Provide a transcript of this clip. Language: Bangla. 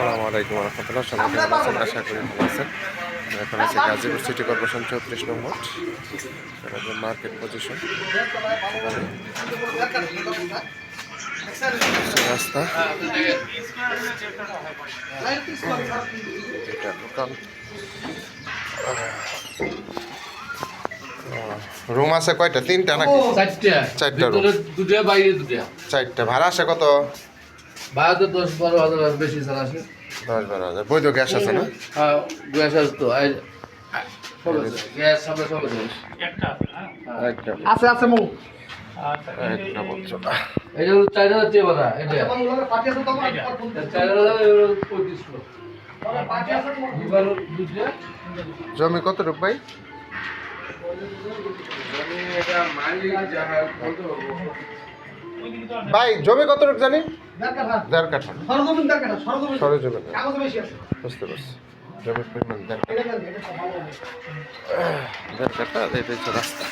আসসালামু আলাইকুম রহমতুল্লাহ সবাই কেমন আছেন? আশা করি ভালো আছেন। এখন আছে গাজীপুর সিটি কর্পোরেশন চৌত্রিশ নম্বর এটা যে মার্কেট পজিশন রাস্তা। এটা দোকান। রুম আছে কয়টা? তিনটা নাকি? চারটা। ভিতরে দুটা বাইরে দুটা। চারটা। ভাড়া আছে কত? দশ বারো হাজার বেশি স্যার আছে দশ বারো হাজার। বৈধ গ্যাস আছে না? হ্যাঁ গ্যাস আছে তো। এই আছে গ্যাস সামনে আছে আছে আছে মু। একটা এটা চার হাজার চেয়ে বাড়া এটা। চার হাজার পঁয়ত্রিশশো জমি কত রূপ ভাই? ভাই জমি কত রূপ জানি? দেড় কাঠা বুঝতে পারছি। জমির পরিমাণ দেড় কাঠা দেড় কাঠা আর হচ্ছে রাস্তা।